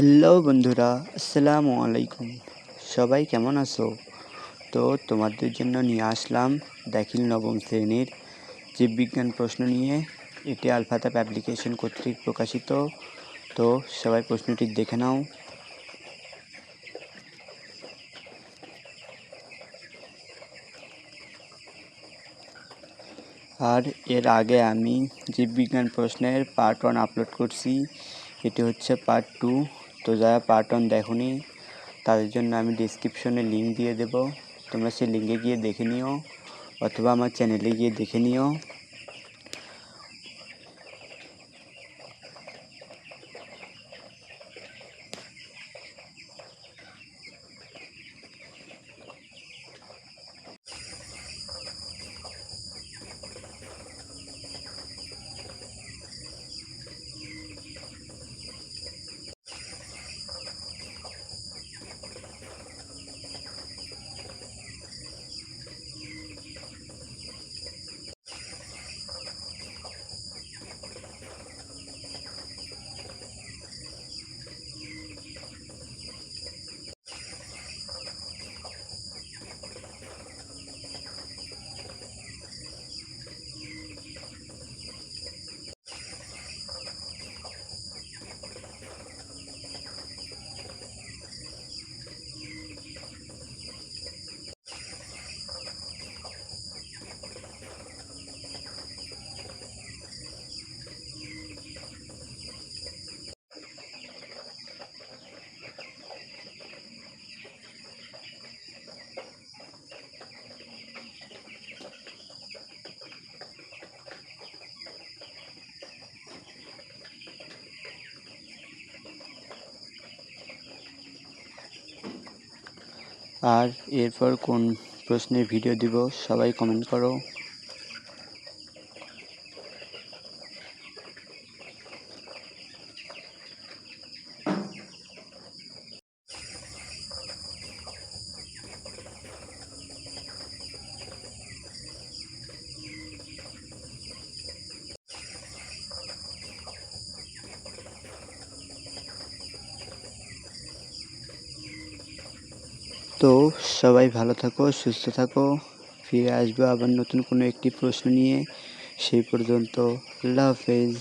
Hello বন্ধুরা, আসসালামু আলাইকুম। সবাই কেমন আছো? তো তোমাদের জন্য নিয়ে আসলাম দাখিল নবম শ্রেণির জীববিজ্ঞান প্রশ্ন নিয়ে। এটি আলফাতাপ অ্যাপ্লিকেশন কর্তৃক প্রকাশিত। তো সবাই প্রশ্নটি দেখে নাও। আর এর আগে আমি জীববিজ্ঞান প্রশ্নের পার্ট ওয়ান আপলোড করছি। এটি হচ্ছে পার্ট টু। তো যারা পার্ট ওয়ান দেখোনি, তাদের জন্য আমি ডিসক্রিপশনে লিঙ্ক দিয়ে দেব। তোমরা সেই লিঙ্কে গিয়ে দেখে নিও, অথবা আমার চ্যানেলে গিয়ে দেখে নিও। আর এরপর কোন প্রশ্নের ভিডিও দিব সবাই কমেন্ট করো। তো সবাই ভালো থাকো, সুস্থ থাকো। ফিরে আসব আবার নতুন কোনো একটি প্রশ্ন নিয়ে। সেই পর্যন্ত আল্লাহ হাফেজ।